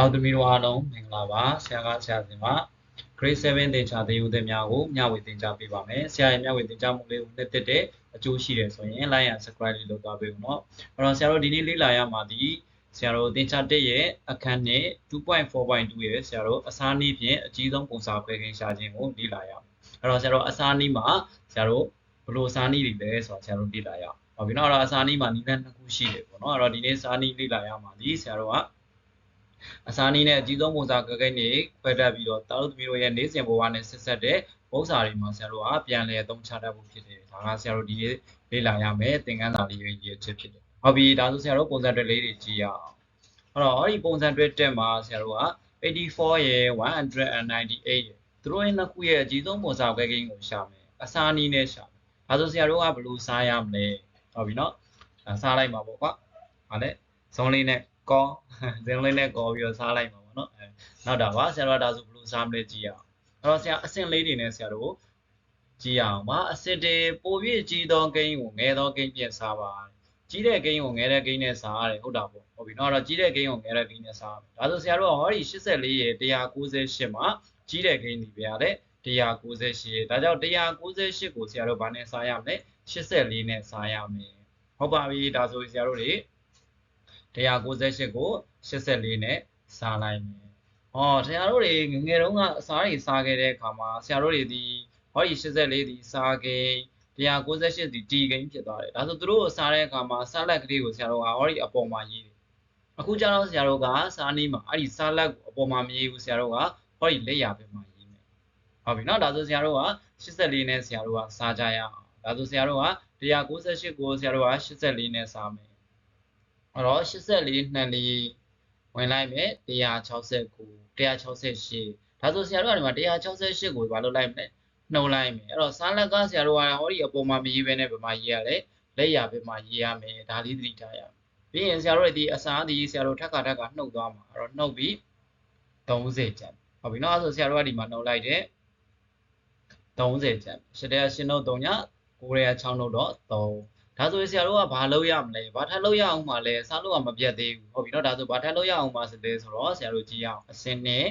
တောင်သမီးတို့အားလုံးမင်္ဂလာပါဆရာကဆရာစင်ပါ grade 7သင်ချာသင်ယူသင်များကိုမျှဝေသင်ကြားပေးပါမယ်ဆရာရဲ့မျှဝေသင်ကြားမှုလေးကိုနှစ်သက်တဲ့အကျိုးရှိတယ်ဆိုရင် like and subscribe လေးလုပ်သွားပေးဦးနော်အဲ့တော့ဆရာတို့ဒီနေ့လေ့လာရမှာဒီဆရာတို့သင်ချာတက်ရဲ့အခန်းနဲ့2.4.2ရဲ့ဆရာတို့အစားနည်းဖြင့်အကြီးဆုံးပုံစံခွဲခင်းရှာခြင်းကိုလေ့လာရအောင်အဲ့တော့ဆရာတို့အစားနည်းမှာဆရာတို့ဘယ်လိုအစားနည်းတွေလဲဆိုတာဆရာတို့လေ့လာရအောင်ဟုတ်ပြီနော်အဲ့တော့အစားနည်းမှာနည်းလမ်းနှစ်ခုရှိတယ်ပေါ့နော်အဲ့တော့ဒီနေ့စားနည်းလေ့လာရမှာဒီဆရာတို့က အစာနီးနဲ့အကြီးဆုံးပုံစံကကိန်းတွေခွဲတတ်ပြီးတော့တာလို့သမီးတို့ရဲ့နေစဉ်ဘဝနဲ့ဆက်ဆက်တဲ့ပုံစံတွေမှာဆရာတို့ကပြန်လည်အသုံးချတတ်ဖို့ဖြစ်တယ်ဒါကဆရာတို့ဒီနေ့လေ့လာရမယ်သင်ခန်းစာလေးရေးချက်ဖြစ်တယ်ဟုတ်ပြီဒါဆိုဆရာတို့ပုံစံတွေလေးတွေကြည့်ရအောင်အဲ့တော့အဲ့ဒီပုံစံတွေတက်မှာဆရာတို့က84ရယ်198ရယ်သူတို့ရဲ့နှစ်ခုရဲ့အကြီးဆုံးပုံစံကကိန်းကိုရှာမယ်အစာနီးနဲ့ရှာမယ်ဒါဆိုဆရာတို့ကဘယ်လိုစားရမလဲဟုတ်ပြီနော်စားလိုက်ပါပေါ့ကွာဟာလေဇုံးလေးနဲ့ ကောဇင်းလေးနဲ့ကောပြီးတော့စားလိုက်မှာပေါ့နော်အဲနောက်တာပါဆရာတို့ကဒါဆိုဘယ်လိုစားမလဲကြည့်ရအောင်အဲ့တော့ဆရာအဆင့်လေးတွေနဲ့ဆရာတို့ကြည့်ရအောင်ပါအစစ်တွေပိုပြီးကြီးသောကိန်းကိုငယ်သောကိန်းဖြင့်စားပါကြီးတဲ့ကိန်းကိုငယ်တဲ့ကိန်းနဲ့စားရတယ်ဟုတ်တာပေါ့ဟုတ်ပြီနော်အဲ့တော့ကြီးတဲ့ကိန်းကိုငယ်တဲ့ကိန်းနဲ့စားဒါဆိုဆရာတို့ကဟောဒီ84ရဲ့198မှာကြီးတဲ့ကိန်းဒီပဲရတယ်198ရဲ့ဒါကြောင့်198ကိုဆရာတို့ဘာနဲ့စားရမလဲ84နဲ့စားရမယ်ဟုတ်ပါပြီဒါဆိုဆရာတို့တွေ 198ကို84နဲ့စားလိုက်မယ်။ဟောဆရာတို့တွေငငယ်တုန်းကအစားတွေစားခဲ့တဲ့အခါမှာဆရာတို့တွေဒီဟောဒီ84ဒီစားကိန်း198ဒီတီကိန်းဖြစ်သွားတယ်။ဒါဆိုသူတို့စားတဲ့အခါမှာစားလက်ကလေးကိုဆရာတို့ကဟောဒီအပေါ်မှာရေးတယ်။အခုကျတော့ဆရာတို့ကစားနည်းမှာအဲ့ဒီစားလက်ကိုအပေါ်မှာမရေးဘူးဆရာတို့ကဟောဒီလက်ရာဘက်မှာရေးမယ်။ဟုတ်ပြီနော်ဒါဆိုဆရာတို့က84နဲ့ဆရာတို့ကစားကြရအောင်။ဒါဆိုဆရာတို့က198ကိုဆရာတို့က84နဲ့စားမယ် အဲ့တော့84နှစ်လေးဝင်လိုက်မယ်169 168ဒါဆိုဆရာတို့ကဒီမှာ168ကိုဘာလုပ်လိုက်မလဲနှုတ်လိုက်မယ်အဲ့တော့စားလက်ကဆရာတို့ကဟောဒီအပေါ်မှာမရေးဘဲနဲ့ဘယ်မှာရေးရလဲလက်ရဘယ်မှာရေးရမယ်ဒါလေးသတိထားရမယ်ပြီးရင်ဆရာတို့ဒီအစားဒီဆရာတို့ထက်ခါထက်ကနှုတ်သွားမှာအဲ့တော့နှုတ်ပြီး30ကျန်ဟုတ်ပြီနော်အဲ့ဆိုဆရာတို့ကဒီမှာနှုတ်လိုက်တယ်30ကျန်ရှစ်တဲ့ရှင်းနှုတ်3ည9ရဲ့6နှုတ်တော့3 ဒါဆိုရင်ဆရာတို့ကဘာလုပ်ရမလဲဘာထပ်လုပ်ရအောင်မှလဲစားလို့ကမပြတ်သေးဘူးဟုတ်ပြီနော်ဒါဆိုဘာထပ်လုပ်ရအောင်မှစတဲ့ဆိုတော့ဆရာတို့ကြည့်အောင်အစင်းနဲ့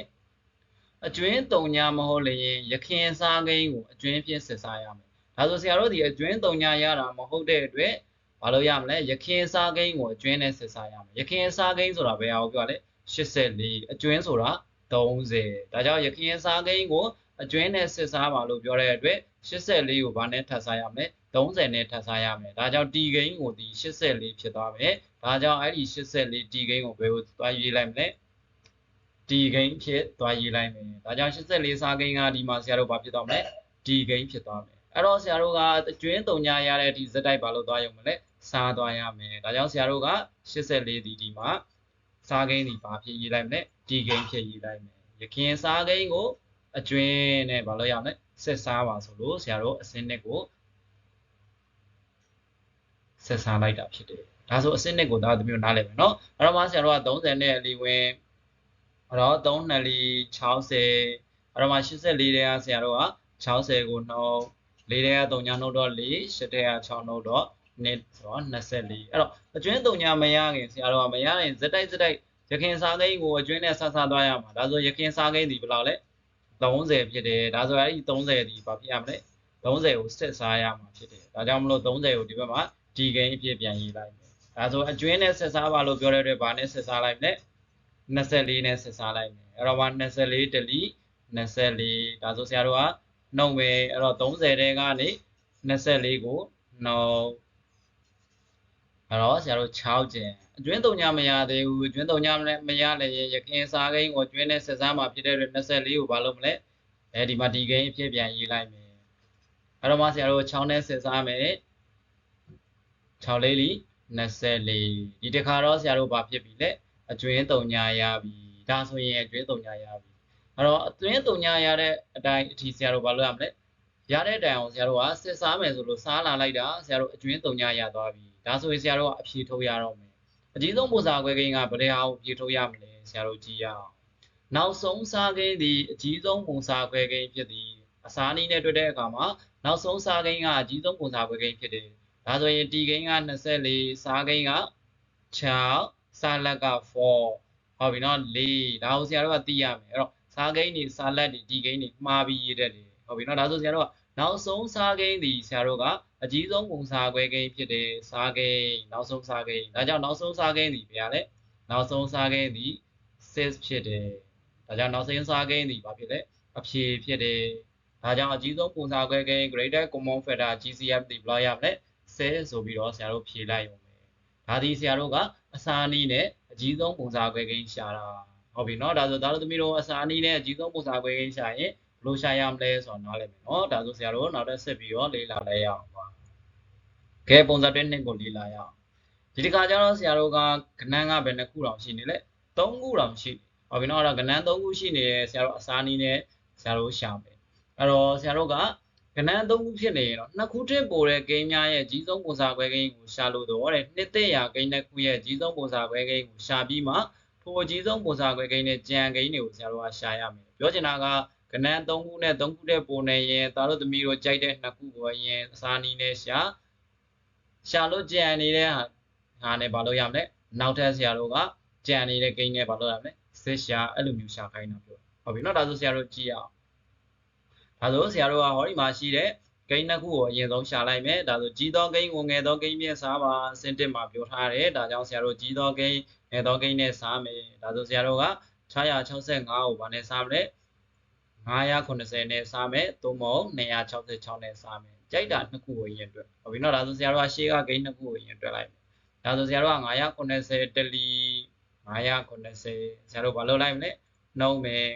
အကျွင်းတုံညာမဟုတ်လျင်ရခင်စားကိန်းကိုအကျွင်းဖြင့်စစ်စားရမယ်ဒါဆိုဆရာတို့ဒီအကျွင်းတုံညာရတာမဟုတ်တဲ့အတွက်ဘာလို့ရမလဲရခင်စားကိန်းကိုအကျွင်းနဲ့စစ်စားရမယ်ရခင်စားကိန်းဆိုတာဘယ်အောင်ပြောလဲ84အကျွင်းဆိုတာ30ဒါကြောင့်ရခင်စားကိန်းကိုအကျွင်းနဲ့စစ်စားပါလို့ပြောတဲ့အတွက် 84ကိုဘာနဲ့ထပ်စားရမလဲ30နဲ့ထပ်စားရမယ်ဒါကြောင့် t ဂိမ်းကိုဒီ84ဖြစ်သွားမယ်ဒါကြောင့်အဲ့ဒီ84 t ဂိမ်းကိုဘယ်ကိုသွားရေးလိုက်မလဲ t ဂိမ်းဖြစ်သွားရေးလိုက်မယ်ဒါကြောင့်84စားဂိမ်းကဒီမှာဆရာတို့ဘာဖြစ်သွားမလဲ t ဂိမ်းဖြစ်သွားမယ်အဲ့တော့ဆရာတို့ကကျွင်းတုံညာရတဲ့ဒီဇက်တိုက်ဘာလို့သွားရုံမလဲစားသွားရမယ်ဒါကြောင့်ဆရာတို့က84ဒီဒီမှာစားဂိမ်းဒီဘာဖြစ်ရေးလိုက်မလဲ t ဂိမ်းဖြစ်ရေးလိုက်မယ်ရခင်စားဂိမ်းကိုအကျွင်းနဲ့ဘာလို့ရမလဲ ဆက်စားပါဆိုလို့ဆရာတို့အစင်းနဲ့ကိုဆက်စားလိုက်တာဖြစ်တယ်ဒါဆိုအစစ်နှစ်ကိုဒါသမီးတို့နားလည်မယ်နော်အဲ့တော့မှဆရာတို့က30နဲ့အလီဝင်အဲ့တော့3နှစ်လီ60အဲ့တော့မှ84တဲ့ကဆရာတို့က60ကိုနှုတ်4တဲ့က3ညနှုတ်တော့4 8တဲ့က6နှုတ်တော့နှစ်ဆိုတော့24အဲ့တော့အကျွင်း3ညမရခင်ဆရာတို့ကမရရင်ဇက်တိုက်ဇက်တိုက်ရခင်စားကိန်းကိုအကျွင်းနဲ့ဆက်စားသွားရမှာဒါဆိုရခင်စားကိန်းဒီဘယ်လောက်လဲ 30ဖြစ်တယ်ဒါဆိုအဲ့ဒီ30ဒီဘာဖြစ်ရမလဲ30ကိုဆက်စားရမှာဖြစ်တယ်ဒါကြောင့်မလို့30ကိုဒီဘက်မှာဒီဂိမ်းအဖြစ်ပြန်ရေးလိုက်မယ်ဒါဆိုအကျွင်းနဲ့ဆက်စားပါလို့ပြောတဲ့အတွက်ဘာနဲ့ဆက်စားလိုက်မလဲ24နဲ့ဆက်စားလိုက်မယ်အဲ့တော့ဘာ24 delete 24ဒါဆိုဆရာတို့ကနှုတ်မယ်အဲ့တော့30တဲကနေ24ကိုနှုတ် အဲ့တော့ဆရာတို့6ကျင်အကျွင်းတုံညာမရသေးဘူးအကျွင်းတုံညာမရလည်းရခင်စားကိန်းကိုကျွင်းနဲ့ဆက်စားမှာဖြစ်တဲ့အတွက်24ကိုဘာလုပ်မလဲအဲဒီမှာဒီဂိမ်းအဖြစ်ပြန်ရေးလိုက်မယ်အဲ့တော့မှဆရာတို့6နဲ့ဆက်စားမယ်6လေးလီ24ဒီတခါတော့ဆရာတို့ဘာဖြစ်ပြီလဲအကျွင်းတုံညာရပြီဒါဆိုရင်အကျွင်းတုံညာရပြီအဲ့တော့အကျွင်းတုံညာရတဲ့အတိုင်းအထီဆရာတို့ဘာလုပ်ရမလဲရတဲ့တိုင်အောင်ဆရာတို့ကစစ်စားမယ်ဆိုလို့စားလာလိုက်တာဆရာတို့အကျွင်းတုံညာရသွားပြီ ဒါဆိုရင်ဆရာတို့ကအဖြေထုတ်ရတော့မယ်အကြီးဆုံးပုံစာခွဲကိန်းကဗရေဟာကိုဖြေထုတ်ရမလဲဆရာတို့ကြည့်ရအောင်နောက်ဆုံးစားကိန်းဒီအကြီးဆုံးပုံစာခွဲကိန်းဖြစ်သည်အစားနည်းနဲ့တွေ့တဲ့အခါမှာနောက်ဆုံးစားကိန်းကအကြီးဆုံးပုံစာခွဲကိန်းဖြစ်တယ်ဒါဆိုရင် t ဂိမ်းက24စားဂိမ်းက6စားလက်က4ဟုတ်ပြီနော်၄ဒါကိုဆရာတို့ကသိရမယ်အဲ့တော့စားကိန်းတွေစားလက်တွေဒီကိန်းတွေမှားပြီးရေးတတ်တယ်ဟုတ်ပြီနော်ဒါဆိုဆရာတို့ကနောက်ဆုံးစားကိန်းဒီဆရာတို့က အကြီးဆုံးပုံစားခွဲကိန်းဖြစ်တယ်စားကိန်းနောက်ဆုံးစားကိန်းဒါကြောင့်နောက်ဆုံးစားကိန်းဒီဘယ်ရလဲနောက်ဆုံးစားကိန်းဒီ6ဖြစ်တယ်ဒါကြောင့်နောက်ဆုံးစားကိန်းဒီဘာဖြစ်လဲအဖြေဖြစ်တယ်ဒါကြောင့်အကြီးဆုံးပုံစားခွဲကိန်း greater common factor GCF ဒီဘယ်လောက်ရမလဲ10ဆိုပြီးတော့ဆရာတို့ဖြေလိုက်ရုံပဲဒါဒီဆရာတို့ကအစာနည်းနဲ့အကြီးဆုံးပုံစားခွဲကိန်းရှာတာဟုတ်ပြီเนาะဒါဆိုဒါတို့သမီးတို့အစာနည်းနဲ့အကြီးဆုံးပုံစားခွဲကိန်းရှာရင်ဘယ်လိုရှာရမလဲဆိုတော့နားလည်မယ်เนาะဒါဆိုဆရာတို့နောက်ထပ်ဆက်ပြီးတော့လေ့လာလိုက်ရအောင်ပါ ကဲပုံစံတွဲနှစ်ကိုလေ့လာရအောင်ဒီတစ်ခါကျတော့ဆရာတို့ကကဏန်းကဘယ်နှခုတောင်ရှိနေလဲ၃ခုတောင်ရှိဟောပြီနော်အဲ့တော့ကဏန်း၃ခုရှိနေတယ်ဆရာတို့အစားနည်းနဲ့ဆရာတို့ရှာမယ်အဲ့တော့ဆရာတို့ကကဏန်း၃ခုဖြစ်နေရင်တော့နှစ်ခုထက်ပိုတဲ့ဂိမ်းများရဲ့ကြီးဆုံးပုံစံခွဲဂိမ်းကိုရှာလို့တော့တဲ့နှစ်သက်ရာဂိမ်းတစ်ခုရဲ့ကြီးဆုံးပုံစံခွဲဂိမ်းကိုရှာပြီးမှထိုအကြီးဆုံးပုံစံခွဲဂိမ်းနဲ့ကြံဂိမ်းတွေကိုဆရာတို့ကရှာရမယ်ပြောချင်တာကကဏန်း၃ခုနဲ့၃ခုတဲ့ပုံနဲ့ရင်သားတို့သမီးတို့ကြိုက်တဲ့နှစ်ခုကိုရင်အစားနည်းနဲ့ရှာ ရှာလို့ကြံနေတဲ့ဟာဟာနဲ့ဘာလို့ရမလဲနောက်ထပ်ဆရာတို့ကကြံနေတဲ့ဂိမ်းနဲ့ဘာလို့ရမလဲစစ်ရှာအဲ့လိုမျိုးရှာခိုင်းတာပြောဟုတ်ပြီနော်ဒါဆိုဆရာတို့ကြည့်ရအောင်ဒါဆိုဆရာတို့ကဟောဒီမှာရှိတဲ့ဂိမ်းနှစ်ခုကိုအရင်ဆုံးရှာလိုက်မယ်ဒါဆိုကြီးသောဂိမ်းကိုငယ်သောဂိမ်းနဲ့စားပါစင်တစ်မှာပြောထားတယ်ဒါကြောင့်ဆရာတို့ကြီးသောဂိမ်းငယ်သောဂိမ်းနဲ့စားမယ်ဒါဆိုဆရာတို့က665ကိုဘာနဲ့စားမလဲ980နဲ့စားမယ်သို့မဟုတ်266နဲ့စားမယ် ကြိုက်တာနှစ်ခုကိုရင်တွက်ဟုတ်ပြီနော်ဒါဆိုဆရာတို့ကရှေ့ကဂိမ်းနှစ်ခုကိုရင်တွက်လိုက်မယ်ဒါဆိုဆရာတို့က980တလီ980ဆရာတို့ဘာလုပ်လိုက်မလဲနှုံးမယ်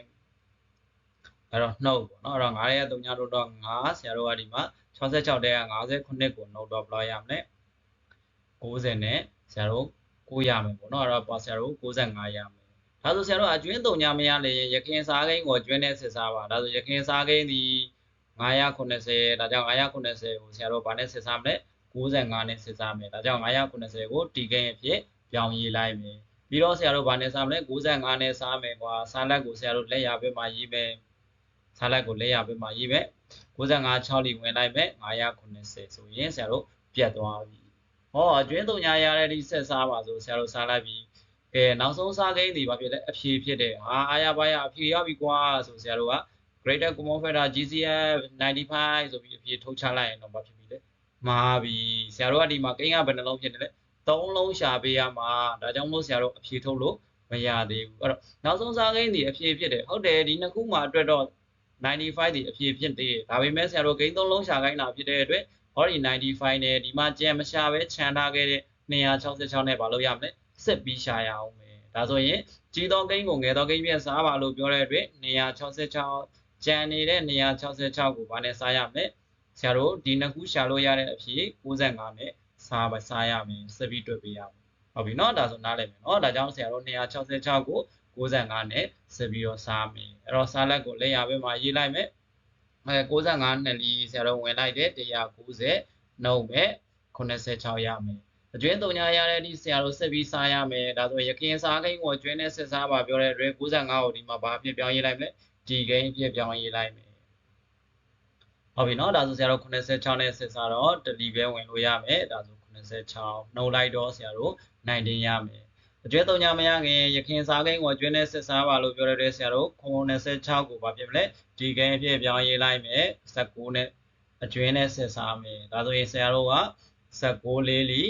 အဲ့တော့နှုတ်ပေါ့နော်အဲ့တော့9ရဲ့3ညတို့တော့9ဆရာတို့ကဒီမှာ66တဲ့က59ကိုနှုတ်တော့ဘယ်လောက်ရမလဲ90နဲ့ဆရာတို့9ရမယ်ပေါ့နော်အဲ့တော့ပါဆရာတို့65ရမယ်ဒါဆိုဆရာတို့အကျွင်း3ညမရလေရခင်စားကိန်းကိုကျွင်းနဲ့စစ်စားပါဒါဆိုရခင်စားကိန်းဒီ 980ဒါကြောင့်980ကိုဆရာတို့ဗာနဲ့စစ်စားမလဲ65နဲ့စစ်စားမယ်ဒါကြောင့်980ကိုတီကိန်းအဖြစ်ပြောင်းရေးလိုက်မယ်ပြီးတော့ဆရာတို့ဗာနဲ့စားမလဲ65နဲ့စားမယ်ကွာစားလက်ကိုဆရာတို့လက်ရဘက်မှာရေးမယ်စားလိုက်ကိုလက်ရဘက်မှာရေးမယ်65 6လီဝင်လိုက်မယ်980ဆိုရင်ဆရာတို့ပြတ်သွားပြီဟောအကျွင်းတုံညာရတဲ့ဒီဆက်စားပါဆိုဆရာတို့စားလိုက်ပြီကဲနောက်ဆုံးစားကိန်းဒီဘာဖြစ်လဲအဖြေဖြစ်တယ်ဟာအာရပါရအဖြေရပြီကွာဆိုဆရာတို့က greater common factor GCF 95ဆိုပြီးအဖြေထုတ်ချလိုက်ရင်တော့ဘာဖြစ်ပြီလဲမှားပြီဆရာတို့ကဒီမှာကိန်းကဘယ်နှလုံးဖြစ်နေလဲသုံးလုံးရှာပေးရမှာဒါကြောင့်မို့ဆရာတို့အဖြေထုတ်လို့မရသေးဘူးအဲ့တော့နောက်ဆုံးစားကိန်းဒီအဖြေဖြစ်တယ်ဟုတ်တယ်ဒီနှစ်ခုမှာအတွက်တော့95ဒီအဖြေဖြစ်သေးတယ်ဒါပေမဲ့ဆရာတို့ဂိမ်းသုံးလုံးရှာခိုင်းတာဖြစ်တဲ့အတွက်ဟောဒီ95နဲ့ဒီမှာကြံမရှာပဲခြံထားခဲ့တဲ့266နဲ့ဘာလို့ရမလဲဆက်ပြီးရှာရအောင်မယ်ဒါဆိုရင်ကြီးသောဂိမ်းကိုငယ်သောဂိမ်းပြန်စားပါလို့ပြောတဲ့အတွက်266 ကြံနေတဲ့266ကိုဘာနဲ့စားရမလဲဆရာတို့ဒီနှစ်ခုရှာလို့ရတဲ့အဖြေ65နဲ့စားပါစားရမယ်ဆက်ပြီးတွေ့ပေးရမယ်ဟုတ်ပြီเนาะဒါဆိုနားလည်မယ်เนาะဒါကြောင့်ဆရာတို့266ကို65နဲ့ဆက်ပြီးတော့စားမယ်အဲ့တော့စားလက်ကိုလက်ရဘက်မှာရေးလိုက်မယ်အဲ65နှစ်လီဆရာတို့ဝင်လိုက်တယ်190နှုတ်မဲ့86ရမယ်အကျွင်းတုံညာရတဲ့ဒီဆရာတို့ဆက်ပြီးစားရမယ်ဒါဆိုရခင်စားကိန်းကိုအကျွင်းနဲ့ဆက်စားပါပြောတဲ့အတွက်65ကိုဒီမှာဘာဖြစ်ပြောင်းရေးလိုက်မလဲ ကြည်ကိန်းပြပြောင်းရေးလိုက်မယ်ဟုတ်ပြီနော်ဒါဆိုဆရာတို့86နဲ့ဆက်စားတော့တတိပဲဝင်လို့ရမယ်ဒါဆို86နှုတ်လိုက်တော့ဆရာတို့19ရမယ်အကျွဲသုံးညမရခင်ရခင်စားကိန်းကိုကျွင်းနဲ့ဆက်စားပါလို့ပြောရတဲ့ဆရာတို့96ကိုဘာဖြစ်မလဲဒီကိန်းအဖြစ်ပြောင်းရေးလိုက်မယ်19နဲ့အကျွင်းနဲ့ဆက်စားမယ်ဒါဆိုရင်ဆရာတို့က16လေးလီ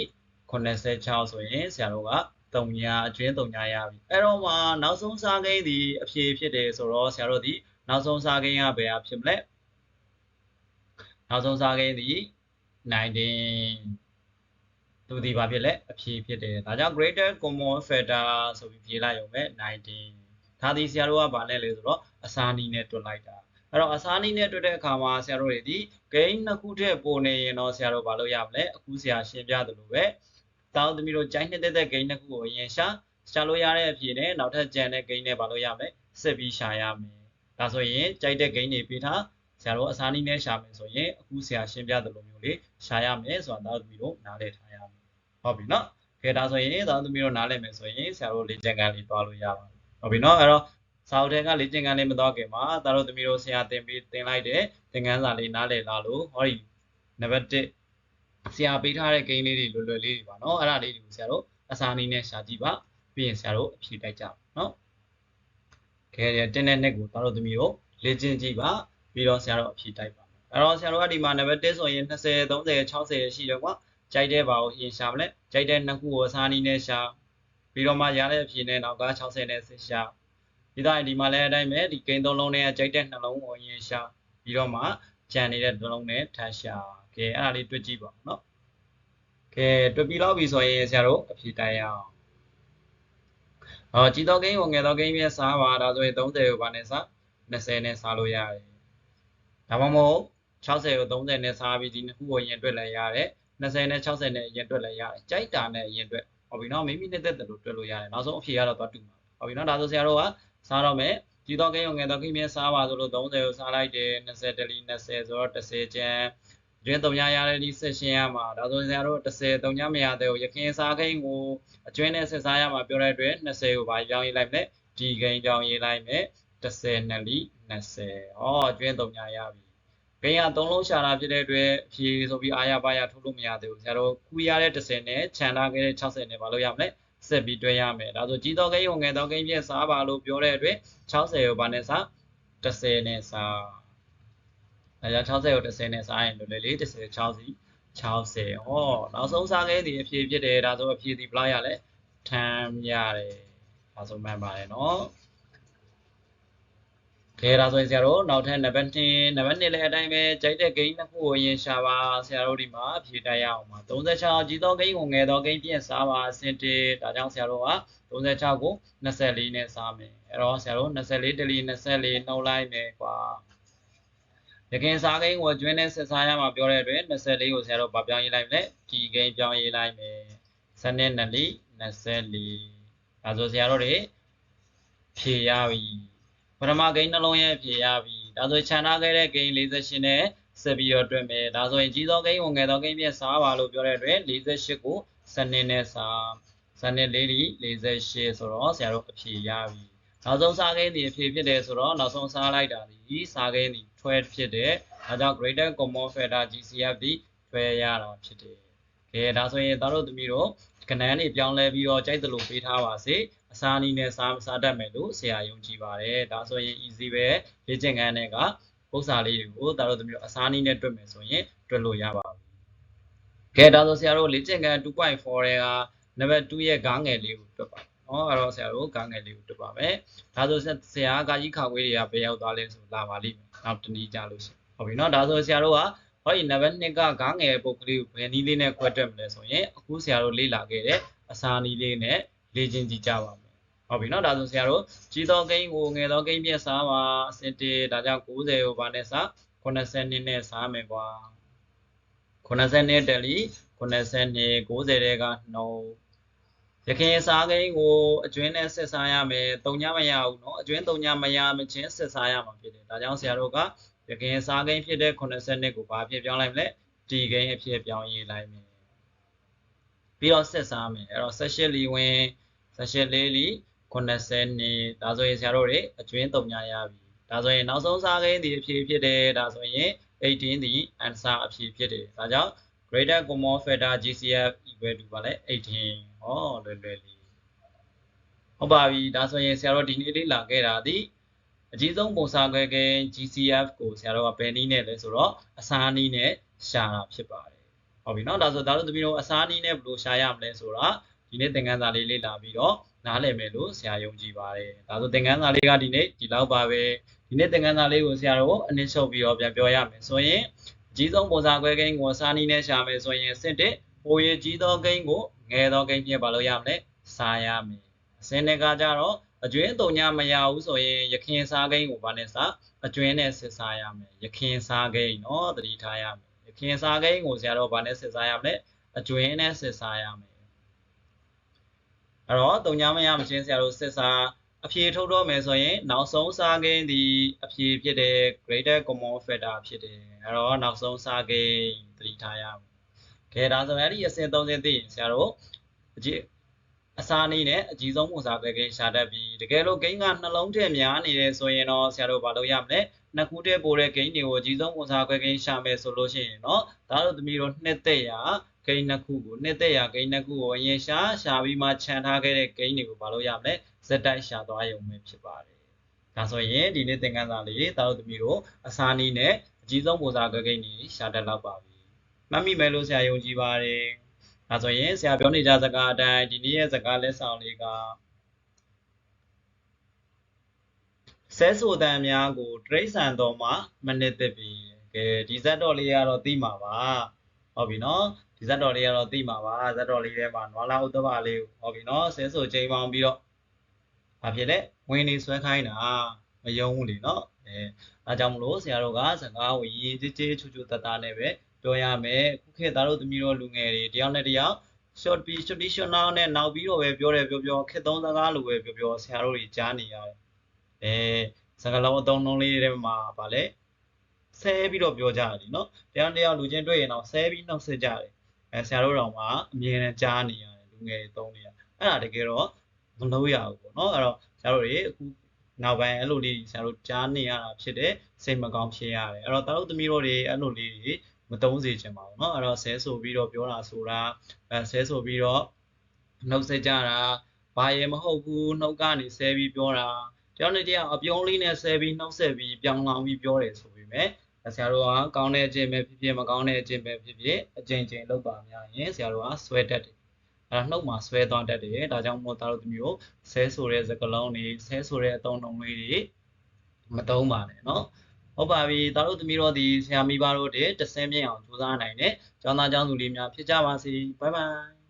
86ဆိုရင်ဆရာတို့က 3ညအကျွဲ3ညရပြီအဲ့တော့မှနောက်ဆုံးစားကိန်းဒီအဖြေဖြစ်တယ်ဆိုတော့ဆရာတို့ဒီနောက်ဆုံးစားကိန်းကဘယ်ဟာဖြစ်မလဲနောက်ဆုံးစားကိန်းဒီ19သူဒီဘာဖြစ်လဲအဖြေဖြစ်တယ်ဒါကြောင့် greater common factor ဆိုပြီးဖြေလိုက်ရုံပဲ19ဒါဒီဆရာတို့ကဘာလဲလဲဆိုတော့အစာနီးနဲ့တွက်လိုက်တာအဲ့တော့အစာနီးနဲ့တွက်တဲ့အခါမှာဆရာတို့တွေဒီ gain နှစ်ခုထက်ပိုနေရင်တော့ဆရာတို့ဘာလုပ်ရမလဲအခုဆရာရှင်းပြသလိုပဲ တောင်းသမီးတို့ကြိုင်းနေတဲ့တဲ့ gain နှစ်ခုကိုအရင်ရှာရှာလို့ရတဲ့အဖြေနဲ့နောက်ထပ်ကြံတဲ့ gain နဲ့ဘာလုပ်ရမလဲဆက်ပြီးရှာရမယ်ဒါဆိုရင်ကြိုက်တဲ့ gain တွေပေးထားဆရာတို့အစာနီးနဲ့ရှာမယ်ဆိုရင်အခုဆရာရှင်းပြသလိုမျိုးလေးရှာရမယ်ဆိုတာတောင်းသမီးတို့နားလည်ထားရမယ်ဟုတ်ပြီနော်ကဲဒါဆိုရင်သာသမီးတို့နားလည်မယ်ဆိုရင်ဆရာတို့လေ့ကျင့်ခန်းလေးတွားလို့ရပါတယ်ဟုတ်ပြီနော်အဲ့တော့စာအုပ်ထဲကလေ့ကျင့်ခန်းလေးမတော့ခင်မှာသာတို့သမီးတို့ဆရာတင်ပြီးတင်လိုက်တဲ့သင်ခန်းစာလေးနားလည်လာလို့ဟောဒီနံပါတ်1 ဆရာပေးထားတဲ့ဂိမ်းလေးတွေလွယ်လွယ်လေးတွေပါနော်အဲ့ဒါလေးတွေကိုဆရာတို့အစာနည်းနဲ့ရှာကြည့်ပါပြီးရင်ဆရာတို့အဖြေတိုက်ကြပါနော်ခဲတင်းတဲ့နှစ်ကိုသားတို့သမီးတို့လေ့ကျင့်ကြည့်ပါပြီးတော့ဆရာတို့အဖြေတိုက်ပါအဲ့တော့ဆရာတို့ကဒီမှာနံပါတ်1ဆိုရင်20 30 60ရှိတယ်ကွာကြိုက်တဲ့ပါကိုရင်ရှာမလဲကြိုက်တဲ့နှစ်ခုကိုအစားနီးနဲ့ရှာပြီးတော့မှရတဲ့အဖြေနဲ့နောက်က60နဲ့ဆက်ရှာပြီးတော့ဒီမှာလည်းအတိုင်းပဲဒီကိန်းသုံးလုံးနဲ့ကြိုက်တဲ့နှလုံးကိုရင်ရှာပြီးတော့မှကြံနေတဲ့နှလုံးနဲ့ထပ်ရှာ ကဲအဲ့ဒါလေးတွေ့ကြည့်ပါဦးနော်ကဲတွေ့ပြီးတော့ပြီဆိုရင်ဆရာတို့အဖြေတိုက်ရအောင်ဟောကြည်တော်ကိန်းကိုငယ်တော်ကိန်းပြစားပါဒါဆိုရင်30ကိုဗာနဲ့စား20နဲ့စားလို့ရတယ်ဒါမှမဟုတ်60ကို30နဲ့စားပြီးဒီနှစ်ခုကိုရင်တွက်လိုက်ရတယ်20နဲ့60နဲ့ရင်တွက်လိုက်ရတယ်ကြိုက်တာနဲ့ရင်တွက်ဟုတ်ပြီနော်မိမိနဲ့တက်တယ်လို့တွက်လို့ရတယ်နောက်ဆုံးအဖြေကတော့သွားတူမှာဟုတ်ပြီနော်ဒါဆိုဆရာတို့ကစားတော့မယ်ကြည်တော်ကိန်းကိုငယ်တော်ကိန်းပြစားပါဆိုလို့30ကိုစားလိုက်တယ်20တလီ20ဆိုတော့10ကျန် တွင်တုံညာရတဲ့ဒီဆက်ရှင်ရမှာဒါဆိုဆရာတို့30တုံညာမရတဲ့ကိုရခင်စားခိန်းကိုအကျွင်းနဲ့ဆက်စားရမှာပြောတဲ့အတွက်20ကိုပါကြောင်းရေးလိုက်မယ်ဒီခိန်းကြောင်းရေးလိုက်မယ်30နှစ်လီ20ဟောအကျွင်းတုံညာရပြီဂိမ်းက3လုံးရှာတာဖြစ်တဲ့အတွက်ဖြေဆိုပြီးအာရပါရထုတ်လို့မရသေးဘူးဆရာတို့ကူရတဲ့30နဲ့ခြံထားခဲ့တဲ့60နဲ့မလုပ်ရမလဲဆက်ပြီးတွဲရမယ်ဒါဆိုကြီးတော်ကိန်းကိုငယ်တော်ကိန်းပြည့်စားပါလို့ပြောတဲ့အတွက်60ကိုဘာနဲ့စား30နဲ့စား အဲကြောင့်60ကို30နဲ့စားရင်လွယ်လွယ်လေး30 60 60ဟောနောက်ဆုံးစားခဲ့သည်အဖြေဖြစ်တယ်ဒါဆိုအဖြေသည်ဘယ်လောက်ရလဲထမ်းရတယ်ဒါဆိုမှန်ပါတယ်နော်ခဲဒါဆိုရင်ဆရာတို့နောက်ထပ်နံပါတ်2နံပါတ်2လည်းအတိုင်းပဲကြိုက်တဲ့ဂိမ်းနှစ်ခုကိုရင်ရှာပါဆရာတို့ဒီမှာအဖြေတိုက်ရအောင်ပါ36ကြီးသောဂိမ်းကိုငယ်သောဂိမ်းပြင်စားပါအစင်တေဒါကြောင့်ဆရာတို့က36ကို24နဲ့စားမယ်အဲ့တော့ဆရာတို့24တလီ24နှုတ်လိုက်မယ်ကွာ ရခင်စားဂိမ်းကိုကျွင်းနဲ့ဆက်စားရမှာပြောတဲ့အတွက်24ကိုဆရာတို့ဗာပြောင်းရေးလိုက်မယ်ဒီဂိမ်းပြောင်းရေးလိုက်မယ်စနစ်2လီ24ဒါဆိုဆရာတို့တွေဖြေရပြီပထမဂိမ်းနှလုံးရဲ့ဖြေရပြီဒါဆိုခြံထားခဲ့တဲ့ဂိမ်း48နဲ့ဆက်ပြီးတော့တွက်မယ်ဒါဆိုရင်ကြီးသောဂိမ်းကိုငယ်သောဂိမ်းပြစားပါလို့ပြောတဲ့အတွက်48ကိုစနစ်နဲ့စားစနစ်၄လီ48ဆိုတော့ဆရာတို့အဖြေရပြီ နောက်ဆုံးစားဂိမ်းဒီအဖြေဖြစ်တယ်ဆိုတော့နောက်ဆုံးစားလိုက်တာဒီစားဂိမ်းဒီ12ဖြစ်တယ်ဒါကြောင့် greater common factor GCF ဒီ12ရတာဖြစ်တယ်ကဲဒါဆိုရင်တို့တို့သမီးတို့ကဏ္ဍနေပြောင်းလဲပြီးတော့ကြိုက်သလိုပေးထားပါစေအစားနည်းနဲ့စားစားတတ်မယ်လို့ဆရာယုံကြည်ပါတယ်ဒါဆိုရင် easy ပဲလေ့ကျင့်ခန်းတွေကပု္ပ္ပစာလေးတွေကိုဒါတို့သမီးတို့အစားနည်းနဲ့တွက်မယ်ဆိုရင်တွက်လို့ရပါပြီကဲဒါဆိုဆရာတို့လေ့ကျင့်ခန်း2.4တွေကနံပါတ်2ရဲ့ဂါးငယ်လေးကိုတွက်ပါ နော်အဲ့တော့ဆရာတို့ဂါးငယ်လေးကိုတွက်ပါမယ်ဒါဆိုဆရာကကြီးခါခွေးတွေကဘယ်ရောက်သွားလဲဆိုလာပါလိမ့်မယ်နောက်တနည်းကြလို့ရှိရင်ဟုတ်ပြီနော်ဒါဆိုဆရာတို့ကဟောဒီနံပါတ်2ကဂါးငယ်ပုတ်ကလေးကိုဘယ်နည်းလေးနဲ့ခွဲတွက်မလဲဆိုရင်အခုဆရာတို့လေ့လာခဲ့တဲ့အစာနည်းလေးနဲ့လေ့ကျင့်ကြည့်ကြပါမယ်ဟုတ်ပြီနော်ဒါဆိုဆရာတို့ကြီးသောကိန်းကိုငယ်သောကိန်းပြည့်စားပါအစစ်တေဒါကြောင့်90ကိုဗာနဲ့စား80နှစ်နဲ့စားမယ်ကွာ80နှစ်တယ်လီ80နှစ်90တဲ့ကနှုတ် ရခင်စားကိန်းကိုအကျွင်းနဲ့ဆက်စားရမယ်တုံညမရဘူးเนาะအကျွင်းတုံညမရမချင်းဆက်စားရမှာဖြစ်တယ်ဒါကြောင့်ဆရာတို့ကရခင်စားကိန်းဖြစ်တဲ့80နှစ်ကိုဘာဖြစ်ပြောင်းလိုက်မလဲတီကိန်းအဖြစ်ပြောင်းရေးလိုက်မယ်ပြီးတော့ဆက်စားမယ်အဲ့တော့18လီဝင်18လေးလီ80နှစ်ဒါဆိုရင်ဆရာတို့တွေအကျွင်းတုံညာရပြီဒါဆိုရင်နောက်ဆုံးစားကိန်းဒီအဖြေဖြစ်တယ်ဒါဆိုရင်18ဒီ answer အဖြေဖြစ်တယ်ဒါကြောင့် greater common factor GCF equal to ပါလဲ18 ဟောလွယ်လွယ်လေးဟုတ်ပါပြီဒါဆိုရင်ဆရာတို့ဒီနေ့လေးလာခဲ့တာဒီအကြီးဆုံးပုံစားခွဲကိန်း GCF ကိုဆရာတို့ကဘယ်နည်းနဲ့လဲဆိုတော့အစားနည်းနဲ့ရှာတာဖြစ်ပါတယ်ဟုတ်ပြီเนาะဒါဆိုဒါတို့တပည့်တို့အစားနည်းနဲ့ဘယ်လိုရှာရမလဲဆိုတော့ဒီနေ့သင်ခန်းစာလေးလေ့လာပြီးတော့နားလည်မယ်လို့ဆရာယုံကြည်ပါတယ်ဒါဆိုသင်ခန်းစာလေးကဒီနေ့ဒီလောက်ပါပဲဒီနေ့သင်ခန်းစာလေးကိုဆရာတို့အနည်းချုပ်ပြီးတော့ပြန်ပြောရမယ်ဆိုရင်အကြီးဆုံးပုံစံခွဲကိန်းကိုစာနီးနဲ့ရှာမယ်ဆိုရင်စစ်တဲ့ပိုရကြီးသောကိန်းကို ငယ်သောဂိမ်းပြဘာလို့ရမလဲစားရမယ်အစင်းတွေကကြတော့အကျွင်းတုံညမရဘူးဆိုရင်ရခင်စားဂိမ်းကိုဘာလဲစားအကျွင်းနဲ့စစ်စားရမယ်ရခင်စားဂိမ်းနော်သတိထားရမယ်ရခင်စားဂိမ်းကိုဆရာတော်ဘာနဲ့စစ်စားရမလဲအကျွင်းနဲ့စစ်စားရမယ်အဲ့တော့တုံညမရမချင်းဆရာတို့စစ်စားအဖြေထုတ်တော့မယ်ဆိုရင်နောက်ဆုံးစာကိန်းဒီအဖြေဖြစ်တယ် greater common factor ဖြစ်တယ်အဲ့တော့နောက်ဆုံးစာကိန်းသတိထားရမယ် ခဲဒါဆိုရင်အဲ့ဒီအစင်သုံးစင်သိရင်ဆရာတို့အကြည့်အစာနေနဲ့အကြီးဆုံးပုံစားပဲကိန်းရှာတတ်ပြီးတကယ်လို့ဂိမ်းကနှလုံးထည့်များနေတယ်ဆိုရင်တော့ဆရာတို့ဘာလုပ်ရမလဲနှစ်ခုတည်းပိုတဲ့ဂိမ်းတွေကိုအကြီးဆုံးပုံစားခွဲဂိမ်းရှာမယ်ဆိုလို့ရှိရင်တော့ဒါတို့သမီးတို့နှစ်သက်ရာဂိမ်းနှစ်ခုကိုနှစ်သက်ရာဂိမ်းနှစ်ခုကိုအရင်ရှာရှာပြီးမှခြံထားခဲ့တဲ့ဂိမ်းတွေကိုဘာလို့ရမလဲဇက်တိုက်ရှာသွားရုံပဲဖြစ်ပါတယ်ဒါဆိုရင်ဒီနေ့သင်ခန်းစာလေးတာတို့သမီးတို့အစာနီးနဲ့အကြီးဆုံးပုံစံဂိမ်းတွေရှာတတ်တော့ပါပြီ မှတ်မိမယ်လို့ဆရာယုံကြည်ပါတယ်ဒါဆိုရင်ဆရာပြောနေကြစကားအတိုင်းဒီနေ့ရဲ့စကားလက်ဆောင်လေးကဆဲဆိုတန်များကိုတရိษံတော်မှာမနစ်သက်ပြီကဲဒီဇက်တော်လေးကတော့သိမှာပါဟုတ်ပြီနော်ဒီဇက်တော်လေးကတော့သိမှာပါဇက်တော်လေးထဲမှာနွားလာဥတ္တပလေးကိုဟုတ်ပြီနော်ဆဲဆိုချိန်ပေါင်းပြီးတော့ဘာဖြစ်လဲဝင်နေဆွဲခိုင်းတာမယုံဘူးလေနော်အဲအဲကြောင့်မလို့ဆရာတို့ကစကားကိုရည်ကြည်ကြည်ချူချူတတ်တာနဲ့ပဲ ပြောရမယ်ခုခေတ်သားတို့သမီးတို့လူငယ်တွေတယောက်နဲ့တယောက် short b traditional နဲ့နောက်ပြီးတော့ပဲပြောတယ်ပြောပြောခေတ်သုံးစကားလိုပဲပြောပြောဆရာတို့တွေကြားနေရတယ်အဲစကားလုံးအသုံးလုံးလေးတွေမှာဗာလဲဆဲပြီးတော့ပြောကြတယ်နော်တယောက်တယောက်လူချင်းတွေ့ရင်တော့ဆဲပြီးနှုတ်ဆက်ကြတယ်အဲဆရာတို့တော်မှာအမြဲတမ်းကြားနေရတယ်လူငယ်တွေသုံးနေရအဲ့ဒါတကယ်တော့မလုပ်ရဘူးပေါ့နော်အဲ့တော့ဆရာတို့တွေအခုနောက်ပိုင်းအဲ့လိုလေးဆရာတို့ကြားနေရတာဖြစ်တဲ့စိတ်မကောင်းဖြစ်ရတယ်အဲ့တော့တာတို့သမီးတို့တွေအဲ့လိုလေးတွေ မတုံးစေချင်ပါဘူးเนาะအဲ့တော့ဆဲဆိုပြီးတော့ပြောတာဆိုတာအဲဆဲဆိုပြီးတော့နှုတ်ဆက်ကြတာဘာရေမဟုတ်ဘူးနှုတ်ကနေဆဲပြီးပြောတာတယောက်နဲ့တယောက်အပြုံးလေးနဲ့ဆဲပြီးနှုတ်ဆက်ပြီးပြောင်းလောင်ပြီးပြောတယ်ဆိုပြီးမြဲဆရာတို့ကကောင်းတဲ့အကျင့်ပဲဖြစ်ဖြစ်မကောင်းတဲ့အကျင့်ပဲဖြစ်ဖြစ်အကျင့်ချင်းလောက်ပါများရင်ဆရာတို့ကဆွဲတတ်တယ်အဲနှုတ်မှာဆွဲသွားတတ်တယ်ဒါကြောင့်မို့သားတို့သမီးတို့ဆဲဆိုတဲ့စကားလုံးတွေဆဲဆိုတဲ့အသုံးအနှုန်းလေးတွေမတုံးပါနဲ့เนาะ ဟုတ်ပါပြီသားတို့သမီးတို့ဒီဆရာမိဘတို့တည်းတဆင်းမြင့်အောင်ကြိုးစားနိုင်တဲ့ကျောင်းသားကျောင်းသူလေးများဖြစ်ကြပါစေဘိုင်ဘိုင်